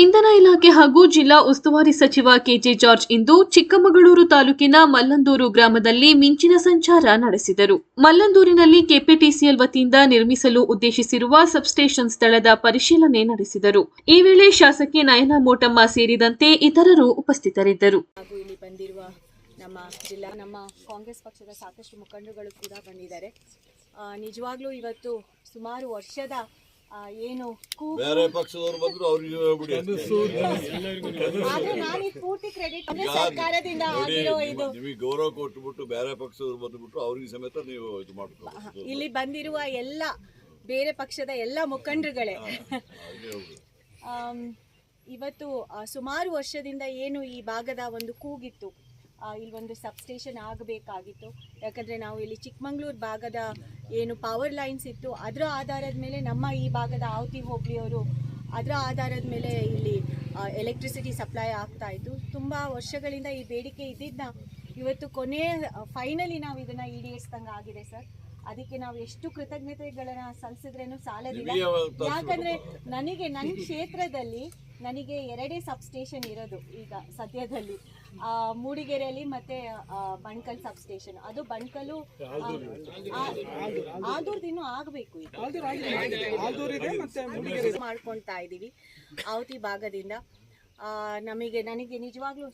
ಇಂಧನ ಇಲಾಖೆ ಹಾಗೂ ಜಿಲ್ಲಾ ಉಸ್ತುವಾರಿ ಸಚಿವ ಕೆಜೆ ಜಾರ್ಜ್ ಇಂದು ಚಿಕ್ಕಮಗಳೂರು ತಾಲೂಕಿನ ಮಲ್ಲಂದೂರು ಗ್ರಾಮದಲ್ಲಿ ಮಿಂಚಿನ ಸಂಚಾರ ನಡೆಸಿದರು. ಮಲ್ಲಂದೂರಿನಲ್ಲಿ ಕೆಪಿಟಿಸಿಎಲ್ ವತಿಯಿಂದ ನಿರ್ಮಿಸಲು ಉದ್ದೇಶಿಸಿರುವ ಸಬ್ಸ್ಟೇಷನ್ ಸ್ಥಳದ ಪರಿಶೀಲನೆ ನಡೆಸಿದರು. ಈ ವೇಳೆ ಶಾಸಕಿ ನಯನ ಮೋಟಮ್ಮ ಸೇರಿದಂತೆ ಇತರರು ಉಪಸ್ಥಿತರಿದ್ದರು. ನಮ್ಮ ಜಿಲ್ಲಾ, ನಮ್ಮ ಕಾಂಗ್ರೆಸ್ ಪಕ್ಷದ ಸಾಕಷ್ಟು ಮುಖಂಡರುಗಳು ಕೂಡ ಬಂದಿದ್ದಾರೆ. ನಿಜವಾಗ್ಲೂ ಇವತ್ತು ಸುಮಾರು ವರ್ಷದ ಏನು? ಬೇರೆ ಪಕ್ಷದವರು ಬಂದ್ರು ಅವ್ರಿಗೆ ಹೇಳ್ಬಿಡಿ ಆದ್ರೆ ನಾನು ಈ ಪೂರ್ತಿ ಕ್ರೆಡಿಟ್ ಸರ್ಕಾರದಿಂದ ಆಗಿರೋ ಇದು. ನಿಮಗೆ ಗೌರವ ಕೊಟ್ಬಿಟ್ಟು ಬೇರೆ ಪಕ್ಷದವ್ರು ಬಂದ್ಬಿಟ್ಟು ಅವ್ರಿಗೆ ಸಮೇತ ನೀವು ಇದು ಮಾಡ್ಕೊಳ್ಳಿ ಇಲ್ಲಿ ಬಂದಿರುವ ಎಲ್ಲ ಬೇರೆ ಪಕ್ಷದ ಎಲ್ಲ ಮುಖಂಡರುಗಳೇ. ಇವತ್ತು ಸುಮಾರು ವರ್ಷದಿಂದ ಏನು ಈ ಭಾಗದ ಒಂದು ಕೂಗಿತ್ತು. ಇಲ್ಲೊಂದು ಸಬ್ಸ್ಟೇಷನ್ ಆಗಬೇಕಾಗಿತ್ತು. ಯಾಕಂದರೆ ನಾವು ಇಲ್ಲಿ ಚಿಕ್ಕಮಂಗ್ಳೂರು ಭಾಗದ ಏನು ಪವರ್ ಲೈನ್ಸ್ ಇತ್ತು ಅದರ ಆಧಾರದ ಮೇಲೆ ನಮ್ಮ ಈ ಭಾಗದ ಆವತಿ ಹೋಬಳಿಯವರು ಅದರ ಆಧಾರದ ಮೇಲೆ ಇಲ್ಲಿ ಎಲೆಕ್ಟ್ರಿಸಿಟಿ ಸಪ್ಲೈ ಆಗ್ತಾ ಇತ್ತು. ತುಂಬ ವರ್ಷಗಳಿಂದ ಈ ಬೇಡಿಕೆ ಇದ್ದಿದ್ದ ಇವತ್ತು ಕೊನೆ ಫೈನಲಿ ನಾವು ಇದನ್ನು ಈಡೇರಿಸ್ದಂಗೆ ಆಗಿದೆ ಸರ್ ಅದಕ್ಕೆ ನಾವು ಎಷ್ಟು ಕೃತಜ್ಞತೆಗಳನ್ನ ಸಲ್ಲಿಸಿದ್ರೇನು ಸಾಲದಿಲ್ಲ. ಯಾಕಂದ್ರೆ ನನಗೆ ನನ್ನ ಕ್ಷೇತ್ರದಲ್ಲಿ ನನಗೆ ಎರಡೇ ಸಬ್ ಸ್ಟೇಷನ್ ಇರೋದು ಈಗ ಸದ್ಯದಲ್ಲಿ. ಆ, ಮೂಡಿಗೆರೆಯಲ್ಲಿ ಮತ್ತೆ ಆ, ಬಣ್ಕಲ್ ಸಬ್ಸ್ಟೇಷನ್ ಅದು ಬಣ್ಕಲ್ಲು ಆದೂರ್ದು ಇನ್ನೂ ಆಗಬೇಕು ಈಗ. ಮಾಡ್ಕೊಳ್ತಾ ಇದ್ದೀವಿ. ಅವತಿ ಭಾಗದಿಂದ. ಆ, ನಮಗೆ ನನಗೆ ನಿಜವಾಗ್ಲೂ